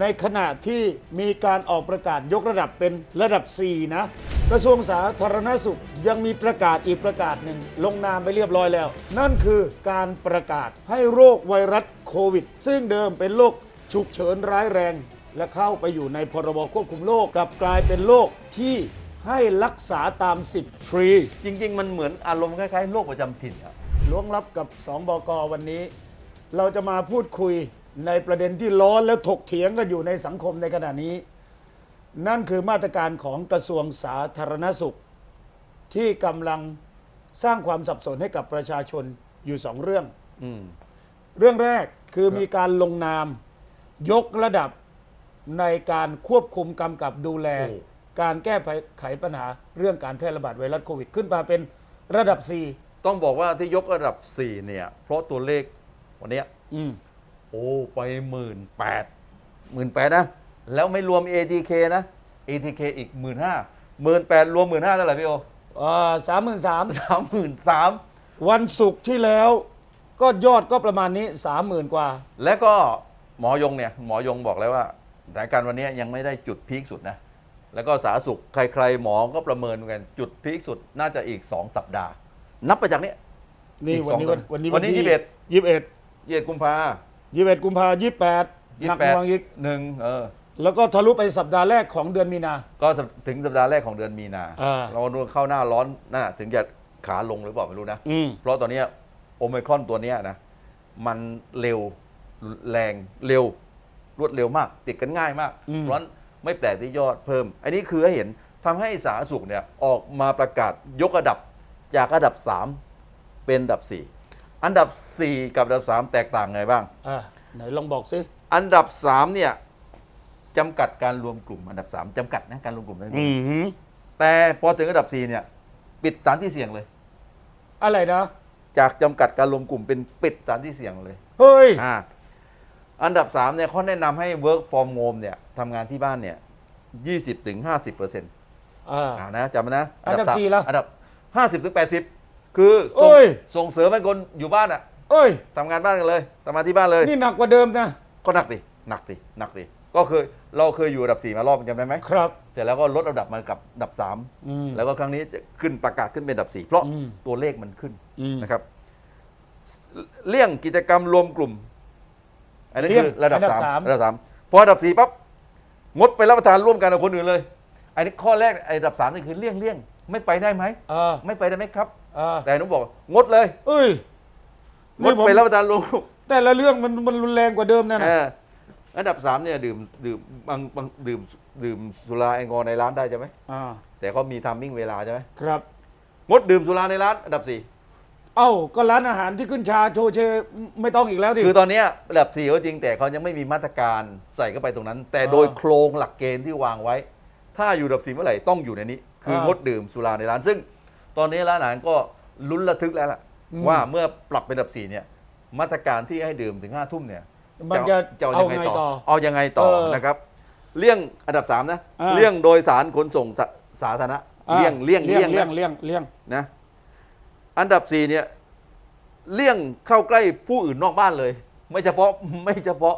ในขณะที่มีการออกประกาศยกระดับเป็นระดับ 4 นะ กระทรวงสาธารณสุขยังมีประกาศอีกประกาศหนึ่ง ลงนามไปเรียบร้อยแล้ว นั่นคือการประกาศให้โรคไวรัสโควิด ซึ่งเดิมเป็นโรคฉุกเฉินร้ายแรง และเข้าไปอยู่ในพรบควบคุมโรคกลับกลายเป็นโรคที่ให้รักษาตามสิทธิ์ฟรี จริง ๆ มันเหมือนอารมณ์คล้ายๆโรคประจำถิ่นครับล้วงลับกับ 2 บกวันนี้ เราจะมาพูดคุย ในประเด็นที่ร้อนและถกเถียงกันอยู่ในสังคมในขณะนี้ นั่นคือมาตรการของกระทรวงสาธารณสุข ที่กำลังสร้างความสับสนให้กับประชาชนอยู่สองเรื่อง อืม เรื่องแรกคือมีการลงนาม ยกระดับในการควบคุมกำกับดูแล โอ้ การแก้ไขปัญหาเรื่องการแพร่ระบาดไวรัสโควิด ขึ้นมาเป็นระดับ4ต้องบอกว่าที่ยกระดับ 4 เนี่ย เพราะตัวเลขวันเนี้ยอืม โอ้ไปหมื่นแปดหมื่นแปดนะ แล้วไม่รวม ATK นะ ATK อีกหมื่นห้าหมื่นแปดรวมหมื่นห้าเท่าไหร่พี่โอสามหมื่นสามสามหมื่นสามวันศุกร์ที่แล้วก็ยอดก็ประมาณนี้สามหมื่นกว่า แล้วก็หมอยงเนี่ยหมอยงบอกแล้วว่าสถานการณ์วันนี้ยังไม่ได้จุดพีคสุดนะ แล้วก็สาธารณสุขใครๆ หมอก็ประเมินกันจุดพีคสุดน่าจะอีก 2 สัปดาห์ นับไปจากเนี้ยนี่อีกวันนี้สองวันวันนี้วันนี้ที่ยี่สิบเอ็ดยี่สิบเอ็ดเย็ดกุมภา ยี่สิบเอ็ดกุมภายี่สิบแปดยี่หนัสิกบแปดกว่าอีก หนึ่งเออ แล้วก็ทะลุไปสัปดาห์แรกของเดือนมีนา ก็สัปถึงสัปดาห์แรกของเดือนมีนาอ่า เราดูเข้าหน้าร้อนน่าถึงจะขาลงหรือเปล่าไม่รู้นะ อืม เพราะตอนเนี้ยโอไมครอนตัวเนี้ยนะ มันเร็วแรงเร็ว รวดเร็วมาก ติดกันง่ายมาก อืม เพราะฉะนั้นไม่แปลกที่ยอดเพิ่ม อันนี้คือให้เห็นทำให้สาธารณสุขเนี่ยออกมาประกาศยกระดับจากระดับ 3 เป็นระดับ 4 อันดับ 4 กับอันดับ 3 แตกต่างไงบ้าง อ่าไหนลองบอกสิอันดับ 3 เนี่ยจำกัดการรวมกลุ่ม อันดับ 3จำกัดนะการรวมกลุ่มนะอืมหือแต่พอถึงอันดับ 4 เนี่ย ปิดสถานที่เสี่ยงเลย อะไรนะ จากจำกัดการรวมกลุ่มเป็นปิดสถานที่เสี่ยงเลยเฮ้ย อ่าอันดับ 3 เนี่ยเขาแนะนำให้ work from home เนี่ยทำงานที่บ้านเนี่ย20ถึง50เปอร์เซ็นต์อ่าอ่านะจำไว้นะอันดับสามสี่แล้วอันดับ 50ถึง80 คือส่งเอ้ย ส่งเสริมให้คนอยู่บ้านอะเอ้ย ทำงานบ้านกันเลยทำงานที่บ้านเลย นี่หนักกว่าเดิมนะก็หนักดิหนักดิหนักดิก็เคยเราเคยอยู่อันดับ4มารอบจำได้ไหมครับเสร็จแล้วก็ลดอันดับมากับอันดับ อืม 3 แล้วก็ครั้งนี้จะขึ้นประกาศขึ้นเป็นอันดับ 4 เพราะอืม ตัวเลขมันขึ้นอืม นะครับ เลี่ยงกิจกรรมรวมกลุ่ม อันนี้เลี่ยงคือระดับอันดับสาสามมระดับสามพอระดับสี่ปั๊บงดไปรับประทานร่วมกันกับคนอื่นเลย อันนี้ข้อแรกไอ้ระดับสามนี่คือเลี่ยงเลี่ยงไม่ไปได้ไหมอ่าไม่ไปได้ไหมครับ อ่า แต่หนุบอกงดเลยเอ้ยงดไปรับประทานรวมกลุ่มแต่ละเรื่องมันมันรุนแรงกว่าเดิมนะนะเอออันดับสามเนี่ยดื่มดื่มบางบางดื่มดื่มสุราแอลกอฮอล์ในร้านได้ใช่ไหมอ่าแต่เขามีทามมิ่งเวลาใช่ไหมครับ งดดื่มสุราในร้านอันดับสี่เอ้าก็ร้านอาหารที่ขึ้นชาโชเชไม่ต้องอีกแล้วดิ คือตอนเนี้ยระดับสี่ก็จริงแต่เขายังไม่มีมาตรการใส่เข้าไปตรงนั้น แต่โดยอ่าโครงหลักเกณฑ์ที่วางไว้ ถ้าอยู่ระดับสี่เมื่อไหร่ต้องอยู่ในนี้ คืออ่างดดื่มสุราในร้านซึ่ง ตอนนี้ร้านอาหารก็ลุ้นระทึกแล้วล่ะอืมว่าเมื่อปรับเป็นระดับสี่เนี่ย มาตรการที่ให้ดื่มถึงห้าทุ่มเนี่ยมันจะจะเอายังไงไงต่ต่ออเอายังไงต่อ เออนะครับ เลี่ยงอันดับสามนะอ่าเลี่ยงโดยสารขนส่งสาสาธารณะอ่าเลี่ยงเลี่ยงเลี่ยงนะเลี่ยงเลี่ยงเลี่ยงนะอันดับสี่เนี่ยเลี่ยงเข้าใกล้ผู้อื่นนอกบ้านเลย ไม่เฉพาะไม่เฉพาะ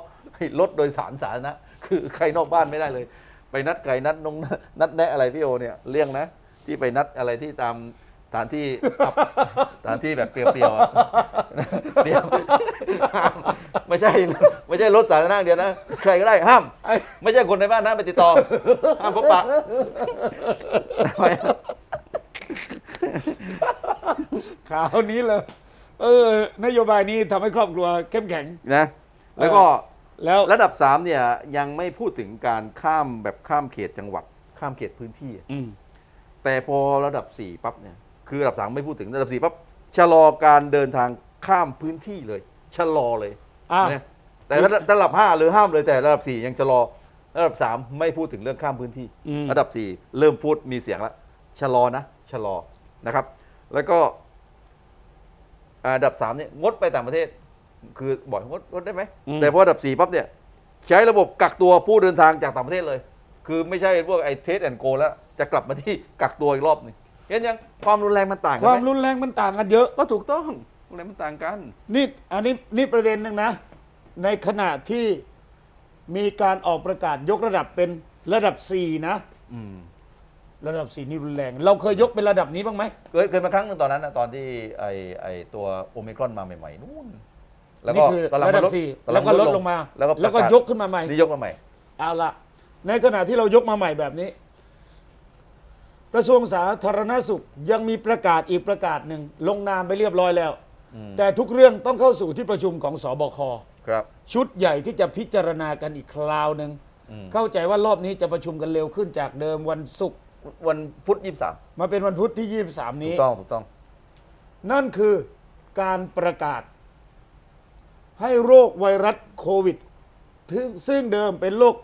รถโดยสารสาธารณะคือใครนอกบ้านไม่ได้เลย ไปนัดไก่นัดนงนัดแนะอะไรพี่โอเนี่ยเลี่ยงนะ ที่ไปนัดอะไรที่ตามสถานที่อับสถานที่แบบเปรียวๆอะเดียวห้ามไม่ใช่ไม่ใช่รถสาธารณะอย่างเดียวนะ ใครก็ได้ห้าม ไม่ใช่คนในบ้านนะไปติดต่อ ห้ามพบปะทำไมข่าวนี้เลยเออนโยบายนี้ทำให้ครอบครัวเข้มแข็ง นะ แล้วก็แล้วระดับสามเนี่ยยังไม่พูดถึงการข้ามแบบข้ามเขตจังหวัด ข้ามเขตพื้นที่อืม แต่พอระดับสี่ปั๊บเนี่ยคือระดับสามไม่พูดถึงระดับสี่ปั๊บชะลอการเดินทางข้ามพื้นที่เลยชะลอเลยอะ นะแต่ระดับระดับห้าหรือห้ามเลยแต่ระดับสี่ยังชะลอระดับสามไม่พูดถึงเรื่องข้ามพื้นที่ อืม ระดับสี่เริ่มพูดมีเสียงแล้วชะลอนะชะลอนะครับ แล้วก็อ่าระดับสามเนี่ยงดไปต่างประเทศ คือบอกงดงดได้ไหม อืม แต่พอระดับสี่ปั๊บเนี่ย ใช้ระบบกักตัวผู้เดินทางจากต่างประเทศเลย คือไม่ใช่พวกไอ้เทสแอนโกแล้วจะกลับมาที่กักตัวอีกรอบหนึงเห็นยังความรุนแรงมันต่างกัความไหมรุนแรงมันต่างกันเยอะ ก็ถูกต้องรุนแรงมันต่างกัน นี่อันนี้นี่ประเด็นหนึ่งนะ ในขณะที่มีการออกประกาศยกระดับเป็นระดับ 4 นะ อืม ระดับ 4 นี่รุนแรง เราเคยยกเป็นระดับนี้บ้างไหม เคยเคยมาครั้งหนึงตอนนั้นนะตอนที่ไอไอตัวโอมิครอนมาใหม่ๆนู่นแล้วก็นี่คือกำลังระดับมาลด4กำแล้วก็ลดลงมาแล้วก็แล้วก็ประาศยกขึ้นมาใหม่ นี่ยกมาใหม่ เอาละ ในขณะที่เรายกมาใหม่แบบนี้ กระทรวงสาธารณสุขยังมีประกาศอีกประกาศหนึ่งลงนามไปเรียบร้อยแล้วอืมแต่ทุกเรื่องต้องเข้าสู่ที่ประชุมของสบคครับ ชุดใหญ่ที่จะพิจารณากันอีกคราวหนึ่งอืม เข้าใจว่ารอบนี้จะประชุมกันเร็วขึ้นจากเดิมวันศุกร์วันพุธยี่สามมาเป็นวันพุธที่ 23 ถูนี้ กต้องถูกต้อง นั่นคือการประกาศ ให้โรคไวรัสโควิดซึ่งซึ่งเดิมเป็นโรค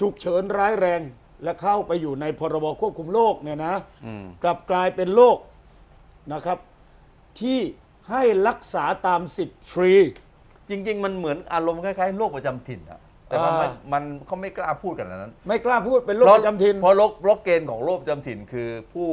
ฉุกเฉินร้ายแรง และเข้าไปอยู่ในพรบควบคุมโรคเนี่ยนะอืมกลับกลายเป็นโรคนะครับ ที่ให้รักษาตามสิทธิ์ฟรี จริง ๆ มันเหมือนอารมณ์คล้ายๆโรคประจำถิ่นอะแต่มันไม่อ่า มันเขาไม่กล้าพูดกันอันนั้นไม่กล้าพูดเป็นโรคประจำถิ่น เพราะโรคโรคเกณฑ์ของโรคประจำถิ่นคือผู้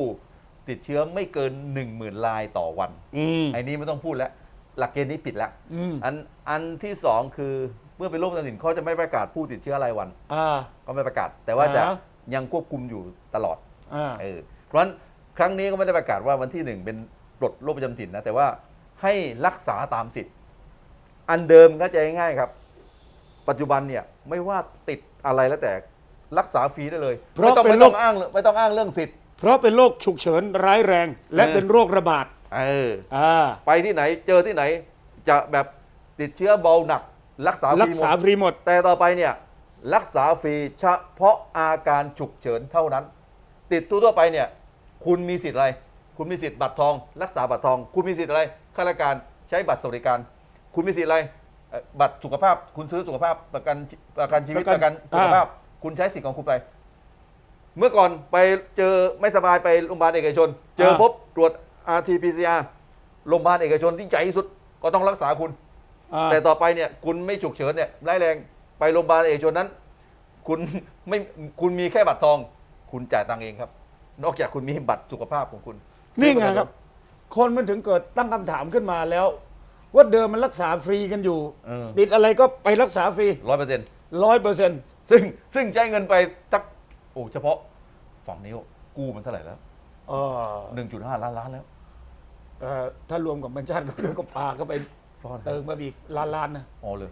ติดเชื้อไม่เกิน 1 0,000รายต่อวัน อืม ไอ้นี้ไม่ต้องพูดแล้ว หลักเกณฑ์นี้ปิดแล้วอืม อันอันที่สองคือ เมื่อเป็นโรคประจำถิ่นเขาจะไม่ประกาศผู้ติดเชื้อรายวัน อ่า ก็ไม่ประกาศ แต่ว่าจะอ่ายังควบคุมอยู่ตลอดอ่า เออเพราะฉะนั้นครั้งนี้ก็ไม่ได้ประกาศว่าวันที่หนึ่งเป็นปลดโรคประจำถิ่นนะแต่ว่าให้รักษาตามสิทธิ์ อันเดิมก็จะง่ายๆครับ ปัจจุบันเนี่ยไม่ว่าติดอะไรแล้วแต่รักษาฟรีได้เลยเพราะไม่ต้องเป็นไม่โรต้อค งอ้างไม่ต้องอ้างเรื่องสิทธิ์ เพราะเป็นโรคฉุกเฉินร้ายแรง และเออ เป็นโรคระบาดเออ อ่า ไปที่ไหนเจอที่ไหนจะแบบติดเชื้อเบาหนัก รักษาฟรัรีกหมษาดฟรีหมด แต่ต่อไปเนี่ยรักษาฟรีเฉพาะอาการฉุกเฉินเท่านั้น ติดทั่วๆไปเนี่ยคุณมีสิทธิ์อะไร คุณมีสิทธิ์บัตรทอง รักษาบัตรทอง คุณมีสิทธิ์อะไรข้าราชการใช้บัตรสวัสดิการ คุณมีสิทธิ์อะไรเอ่อบัตรสุขภาพ คุณซื้อสุขภาพประกันประกันชีวิตประปกันระกันสุขภาพ คุณใช้สิทธิ์ของคุณไป เมื่อก่อนไปเจอไม่สบายไปโรงพยาบาลเอกชน เจอพบตรวจ RT-PCR โรงพยาบาลเอกชนที่ใหญ่ที่สุดก็ต้องรักษาคุณ อ่า แต่ต่อไปเนี่ยคุณไม่ฉุกเฉินเนี่ยร้ายแรงไปโรงพยาบาลเอกชนนั้น คุณไม่คุณมีแค่บัตรทอง คุณจ่ายตังค์เองครับ นอกจากคุณมีบัตรสุขภาพของคุณนี่ไงครับ คนมันถึงเกิดตั้งคำถามขึ้นมาแล้ว ว่าเดิมมันรักษาฟรีกันอยู่เออติดอะไรก็ไปรักษาฟรีร้อยเปอร์เซ็นต์ร้อยเปอร์เซ็นต์ซึ่งซึ่งใช้เงินไปสักโอ้เฉพาะฝั่งนี้กู้มันเท่าไหร่แล้วหนึ่งจุดห้าล้านล้านแล้ว ถ้ารวมกับบัญชาติก็เรื่องก็ปาก็ไป ซ่อนเติมมาอีกล้านล้านๆนะอ๋อเลย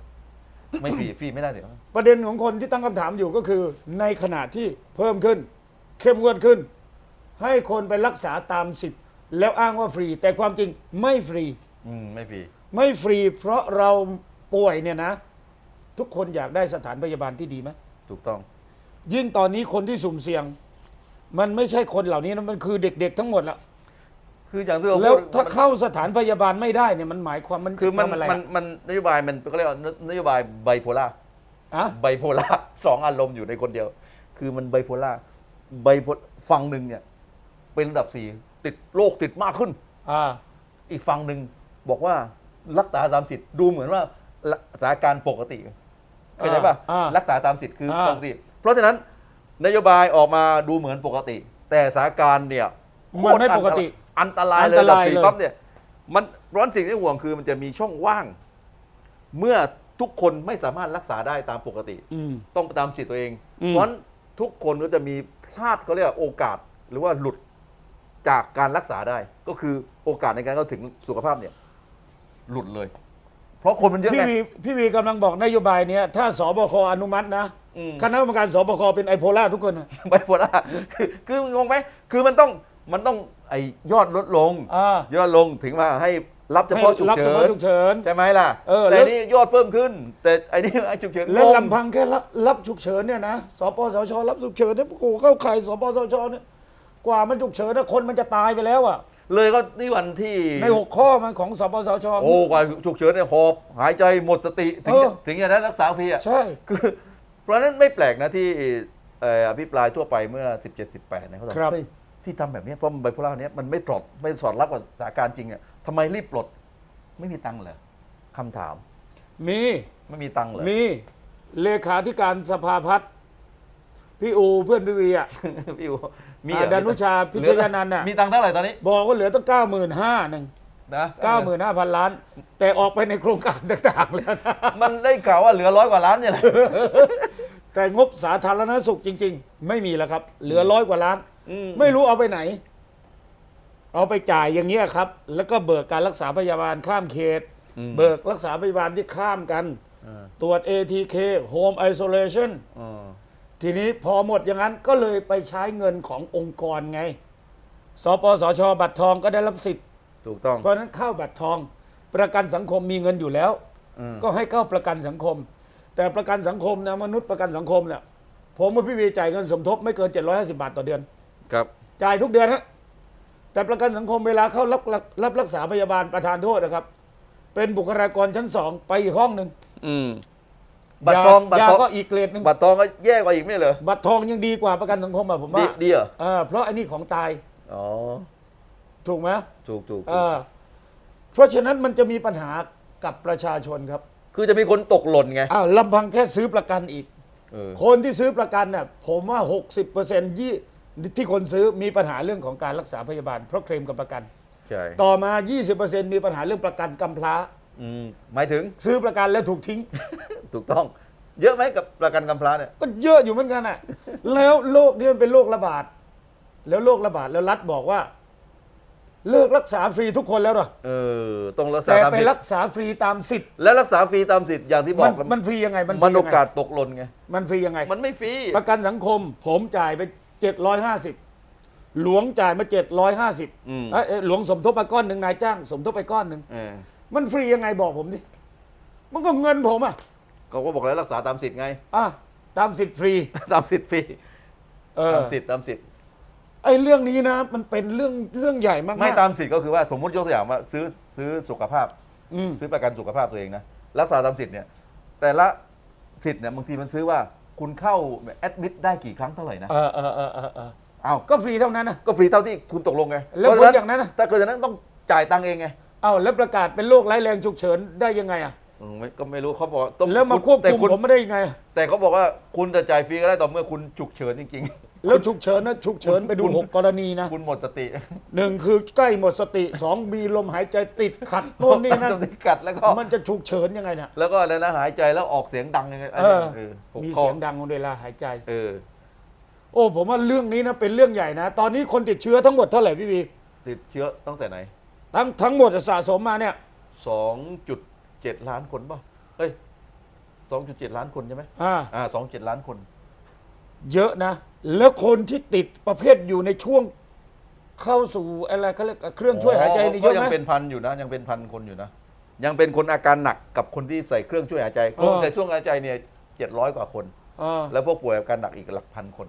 ไม่ฟรีฟรีไม่ได้เดี๋ยวประเด็นของคนที่ตั้งคำถามอยู่ก็คือ ในขณะที่เพิ่มขึ้น เข้มงวดขึ้น ให้คนไปรักษาตามสิทธิ์ แล้วอ้างว่าฟรี แต่ความจริงไม่ฟรี อืมไม่ฟรีไม่ฟรีเพราะเราป่วยเนี่ยนะ ทุกคนอยากได้สถานพยาบาลที่ดีไหมถูกต้อง ยิ่งตอนนี้คนที่สุ่มเสี่ยง มันไม่ใช่คนเหล่านี้นะมันคือเด็กๆทั้งหมดละ คืออย่างที่เราแล้วพูดถ้าเข้าสถานพยาบาลไม่ได้เนี่ยมันหมายความมันคือมันทำอะไรมันมันนโยบายมันเขาเรียกว่านโยบายไบโพล่าอะไบโพล่า สองอารมณ์อยู่ในคนเดียว คือมันไบโพล่าไบโพฝั่งหนึ่งเนี่ย เป็นระดับสี่ติดโรคติดมากขึ้น อ่าอีกฝั่งหนึ่งบอกว่ารักษาตามสิทธิ์ดูเหมือนว่าสถานการณ์ปกติเข้าใจป่ะอ่า รักษาตามสิทธิ์คืออ่าปกติ เพราะฉะนั้นนโยบายออกมาดูเหมือนปกติ แต่สถานการณ์เนี่ยมันไม่โคตรปกติ อันตรายเลยอันตระดับรายสี่เลย ปั๊บเนี่ยมันร้อนสิ่งที่ห่วงคือมันจะมีช่องว่าง เมื่อทุกคนไม่สามารถรักษาได้ตามปกติ อืม ต้องตามสิทธิ์ตัวเอง อืม เพราะฉะนั้นทุกคนก็จะมีพลาดเขาเรียกว่าโอกาสหรือว่าหลุดจากการรักษาได้ ก็คือโอกาสในการเข้าถึงสุขภาพเนี่ย หลุดเลย เพราะคนมันเยอะพี่ไง วีพี่วีกำลังบอกนโยบายเนี้ยถ้าสบคอนุมัตินะอืม คณะกรรมการสบคเป็นไอโพล่าทุกคนนะ ไบโพล่าคือคืองงไหมคือมันต้องมันต้อง ไอยอดลดลง อ่า ยอดลงถึงมาให้รับเฉพาะฉุกรับเฉิเฉพาะนฉุกเฉิน ใช่ไหมล่ะเออแต่แล้วนี่ยอดเพิ่มขึ้น แต่ไอ้นี่ไอ้ฉุกเฉินและงงลำพังแค่รับรับฉุกเฉินเนี่ยนะสปสชรับฉุกเฉินเนี่ยโอ้โหเข้าใครสปสชเนี่ยกว่ามันฉุกเฉินนะคนมันจะตายไปแล้วอะเลยก็นี่วันที่ในหกข้อมันของสปสช โอ้กว่าฉุกเฉินเนี่ยหอบหายใจหมดสติถึงเออ ถึงอย่างนั้นรักษาฟรีอะ ใช่ คือเพราะฉะนั้นไม่แปลกนะที่เอ่ออภิปรายทั่วไปเมื่อ 17 18เนี่ยเขาบอกครับ เฮ้ย ที่ทำแบบเนี้ยเพราะมันไบโพล่าเนี้ยมันไม่ตรอดไม่สอดรับกับสถานการณ์จริงอะทำไมรีบปลด ไม่มีตังค์เหรอคำถาม มีไม่มีตังค์เหรอมีเลขาธิการสภาพัฒน์พี่อูเพื่อนพี่วีอะพี่อูมีอ่าเหรอดานุชาพิชยานันท์น่ะมีตังค์เท่าไหร่ตอนนี้ บอกว่าเหลือตั้งเก้าหมื่นห้าหนึ่งนะ95,000ล้าน แต่ออกไปในโครงการต่างๆแล้วนะมันได้ข่าวว่าเหลือร้อยกว่าล้านเนี่ยแหละแต่งบสาธารณสุขจริง ๆ ไม่มีแล้วครับ เหลือร้อยกว่าล้าน อืมไม่รู้เอาไปไหน เอาไปจ่ายอย่างเงี้ยครับ แล้วก็เบิกการรักษาพยาบาลข้ามเขต อืมเบิกรักษาพยาบาลที่ข้ามกันอ่าตรวจ ATK Home Isolation อ่าทีนี้พอหมดอย่างนั้นก็เลยไปใช้เงินขององค์กรไง สปสช บัตรทองก็ได้รับสิทธิ์ ถูกต้องเพราะฉะนั้นเข้าบัตรทอง ประกันสังคมมีเงินอยู่แล้ว อืมก็ให้เข้าประกันสังคม แต่ประกันสังคมนะมนุษย์ประกันสังคมเนี่ยผมกับพี่วีจ่ายเงินสมทบไม่เกิน 750 บาทต่อเดือน ครับจ่ายทุกเดือนฮะแต่ประกันสังคมเวลาเข้ารับรับรับรักษาพยาบาลประธานโทษนะครับ เป็นบุคลากรชั้นสองไปอีกห้องหนึ่งอืมบัตรทองยาบัตรยาทองก็อีกเกรดหนึ่งบัตรทองก็แย่กว่าอีกไม่เหรอบัตรทองยังดีกว่าประกันสังคมอะผมดีว่าดีเหรอเออเพราะอันนี้ของตายอ๋อถูกไหมถูกถูกเออเพราะฉะนั้นมันจะมีปัญหากับประชาชนครับคือจะมีคนตกหล่นไงอ้าวลำพังแค่ซื้อประกันอีก เออคนที่ซื้อประกันเนี่ยผมว่า 60%ยี่ ที่คนซื้อมีปัญหาเรื่องของการรักษาพยาบาล เพราะเคลมกับประกัน ใช่ต่อมา 20%มีปัญหาเรื่องประกันกำพร้า อืมหมายถึง ซื้อประกันแล้วถูกทิ้ง ถูกต้อง เยอะไหมกับประกันกำพร้าเนี่ย ก็เยอะอยู่เหมือนกันอะ แล้วโรคนี้มันเป็นโรคระบาด แล้วโรคระบาดแล้วรัฐบอกว่า เลิกรักษาฟรีทุกคนแล้วเหรอเออ ต้องรักษาแต่ตามไปสิทรัธิ์กษาฟรีตามสิทธิ์และรักษาฟรีตามสิทธิ์อย่างที่บอมักนมันฟรียังไงมันฟมัรีนโอยังไงกาสตกหล่นไง มันฟรียังไง มันไม่ฟรี ประกันสังคม ผมจ่ายไป 750 หลวงจ่ายมา750อืมเอ้ยเอ้ยหลวงสมทบไปก้อนหนึ่งนายจ้าง สมทบไปก้อนหนึ่ง เออมันฟรียังไงบอกผมดิ มันก็เงินผมอะ เขาก็บอกแล้วรักษาตามสิทธิ์ไง อะ ตามสิทธิ์ฟรี ตามสิทธิ์ฟรีเออ ตามสิทธิ์ตามสิทธิ์ไอ้เรื่องนี้นะ มันเป็นเรื่องเรื่องใหญ่มากๆไม่ตามสิทธิ์ก็คือว่าสมมุติยกตัวอย่างว่าซื้อซื้อสุขภาพ อืม ซื้อประกันสุขภาพตัวเองนะรักษาตามสิทธิ์เนี่ยแต่ละสิทธิ์เนี่ยบางทีมันซื้อว่า คุณเข้าแอดมิดได้กี่ครั้งเท่าไหร่นะ เออเออเออเออเออเอ้าก็ฟรีเท่านั้นนะ ก็ฟรีเท่าที่คุณตกลงไงแล้วเพผลระฉะอย่างนั้นน่ะ ถ้าเกิดอย่างนั้นต้องจ่ายตังค์เองไงเอ้าแล้วประกาศเป็นโรคร้ายแรงฉุกเฉินได้ยังไงอะอืมไม่ก็ไม่รู้เขาบอกต้องแล้วมาควบแต่คุมคุณผมไม่ได้ยังไงแต่เขาบอกว่าคุณจะจ่ายฟรีก็ได้ต่อเมื่อคุณฉุกเฉินจริง แล้วฉุกเฉินนะฉุกเฉินไปดูคุณ หกกรณีนะๆคุณหมดสติหนึ่งคือใกล้หมดสติสองมีลมหายใจติดขัดโน่นนี่นั่นตรงนี้กัดแล้วก็มันจะฉุกเฉินยังไงเนี่ยแล้วก็อะไรนะหายใจแล้วออกเสียงดังยังไงเออเออหกมีข้อเสียงดังเวลาหายใจ เออ โอ้ผมว่าเรื่องนี้นะเป็นเรื่องใหญ่นะ ตอนนี้คนติดเชื้อทั้งหมดเท่าไหร่พี่บีติดเชื้อตั้งแต่ไหน ทั้งทั้งหมดสะสมมาเนี่ยสองจุดเจ็ดล้านคนป่ะ เฮ้ยสองจุดเจ็ดล้านคนใช่ไหมอ่าอ่าสองเจ็ดล้านคน เยอะนะ แล้วคนที่ติดประเภทอยู่ในช่วงเข้าสู่อะไรเขาเรียกเครื่องช่วยหายใจนี่เยก็อะยัไหม งเป็นพันอยู่นะ ยังเป็นพันคนอยู่นะ ยังเป็นคนอาการหนักกับคนที่ใส่เครื่องช่วยหายใจเออคนใส่ช่วงหายใจเนี่ยเจ็ดร้อยกว่าคน อ่าแล้วพวกป่วยอาการหนักอีกหลักพันคน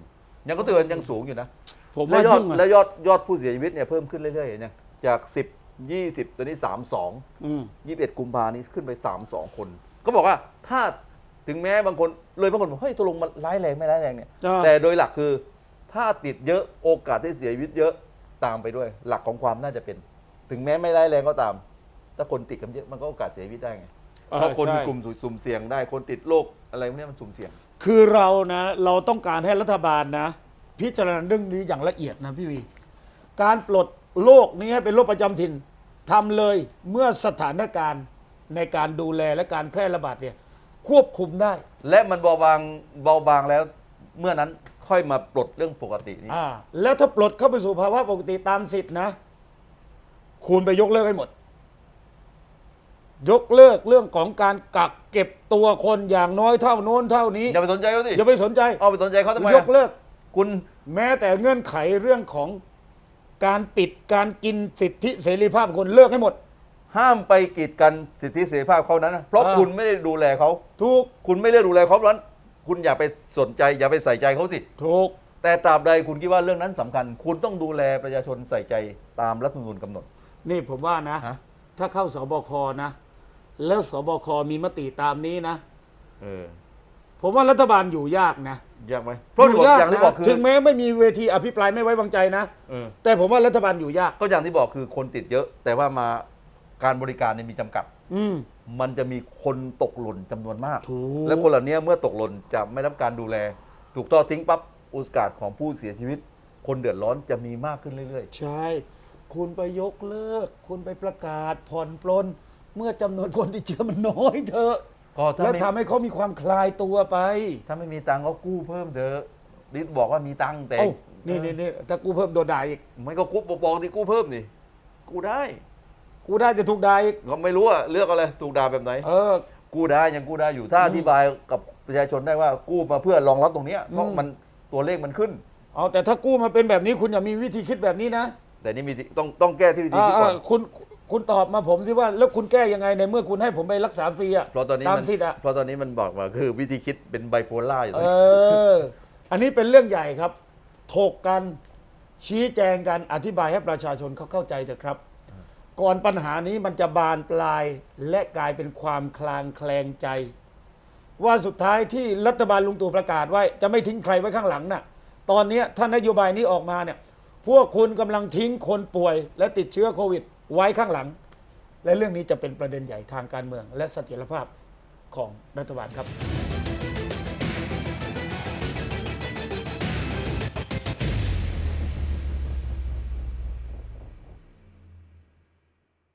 ยังก็ถือว่ายังสูงอยู่นะผมแล้ว่าวยอดยุ่งแล้อะวยอดยอดผู้เสียชีวิตเนี่ยเพิ่มขึ้นเรื่อยๆเนี่ยจากสิบยี่สิบตอนนี้สามสอง อืม ยี่สิบเอ็ดกุมภานี้ขึ้นไปสามสองคน ก็บอกว่าถ้า ถึงแม้บางคนเลยบางคนบอกเฮ้ยตกลงมันร้ายแรงไม่ร้ายแรงเนี่ยอ่า แต่โดยหลักคือถ้าติดเยอะโอกาสที่เสียชีวิตเยอะตามไปด้วย หลักของความน่าจะเป็น ถึงแม้ไม่ร้ายแรงก็ตาม ถ้าคนติดกันเยอะมันก็โอกาสเสียชีวิตได้ไงเพราะคนใช่กลุ่มสุ่มเสี่ยงได้คนติดโรคอะไรพวกเนี้ยมันสุ่มเสี่ยง คือเรานะเราต้องการให้รัฐบาลนะ พิจารณาเรื่องนี้อย่างละเอียดนะพี่วี การปลดโรคนี้ให้เป็นโรคประจำถิ่นทำเลยเมื่อสถานการณ์ในการดูแลและการแพร่ระบาดเนี่ย ควบคุมได้ และมันเบาบางเบาบางแล้ว เมื่อนั้นค่อยมาปลดเรื่องปกตินี้อ่า แล้วถ้าปลดเข้าไปสู่ภาวะปกติตามสิทธินะ คุณไปยกเลิกให้หมด ยกเลิกเรื่องของการกักเก็บตัวคนอย่างน้อยเท่าโน้นเท่านี้ อย่าไปสนใจเขาสิอย่าไปสนใจ เอาไปสนใจเขาทำไมยอะกเลิก คุณแม้แต่เงื่อนไขเรื่องของการปิดการกินสิทธิเสรีภาพคนเลิกให้หมด ห้ามไปกีดกันสิทธิเสรีภาพเขานั้นนะเพราะอ่า คุณไม่ได้ดูแลเขา ถูกคุณไม่เลือกดูแลเขาเพราะฉะนั้นคุณอย่าไปสนใจ อย่าไปใส่ใจเขาสิ ถูก แต่ตราบใดคุณคิดว่าเรื่องนั้นสำคัญ คุณต้องดูแลประชาชนใส่ใจตามรัฐธรรมนูญกำหนด นี่ผมว่านะ ฮะ ถ้าเข้าสบคนะ แล้วสบคมีมติตามนี้นะ เออผมว่ารัฐบาลอยู่ยากนะยากไหมเพราะที่บอกยากอย่างที่นะบอกคือถึงแม้ไม่มีเวทีอภิปรายไม่ไว้วางใจนะ เออแต่ผมว่ารัฐบาลอยู่ยาก ก็อย่างที่บอกคือคนติดเยอะ แต่ว่ามา การบริการเนี่ยมีจำกัด อืม มันจะมีคนตกหล่นจำนวนมาก ถูก และคนเหล่านี้เมื่อตกหล่นจะไม่ได้รับการดูแล ถูกทอดทิ้งปั๊บโอกาสของผู้เสียชีวิต คนเดือดร้อนจะมีมากขึ้นเรื่อย ใช่ คุณไปยกเลิก คุณไปประกาศผ่อนปลน เมื่อจำนวนคนที่เชื้อมันน้อยเถอะก็ถ้าแล้วไม่ ทำให้เขามีความคลายตัวไปถ้าไม่มีตังค์ก็กู้เพิ่มเถอะดิษบอกว่ามีตังค์แต่เอ้านี่นี่นี่ถ้ากูเพิ่มโดนด่าอีกไม่ก็กู้บอกที่กู้เพิ่มดิกู้ได้ กูได้จะถูกด่าอีกก็ไม่รู้อะเลือกอะไรถูกด่าแบบไหน เออ กู้ได้ยังกู้ได้อยู่ถ้าอธิบายกับประชาชนได้ว่ากู้มาเพื่อรองรับตรงเนี้ยเพราะอืม มันตัวเลขมันขึ้น เอาแต่ถ้ากู้มาเป็นแบบนี้คุณอย่ามีวิธีคิดแบบนี้นะแต่นี่มีที่ต้องต้องแก้ที่วิธีอ่าคิดก่อนอ่าคุณคุณตอบมาผมสิว่าแล้วคุณแก้ยังไงในเมื่อคุณให้ผมไปรักษาฟรีอะเพราะตอนนี้ตามมันสิทธิ์อะ เพราะตอนนี้มันบอกว่าคือวิธีคิดเป็นไบโพล่าอยู่เอออันนี้เป็นเรื่องใหญ่ครับ ถกกัน ชี้แจงกัน อธิบายให้ประชาชนเขาเข้าใจเถอะครับ ก่อนปัญหานี้มันจะบานปลายและกลายเป็นความคลางแคลงใจ ว่าสุดท้ายที่รัฐบาลลุงตู่ประกาศไว้ จะไม่ทิ้งใครไว้ข้างหลังน่ะตอนนี้ยถ้านโยบายนี้ออกมาเนี่ยพวกคุณกำลังทิ้งคนป่วย และติดเชื้อโควิด ไว้ข้างหลัง และเรื่องนี้จะเป็นประเด็นใหญ่ทางการเมือง และเสถียรภาพของรัฐบาลครับ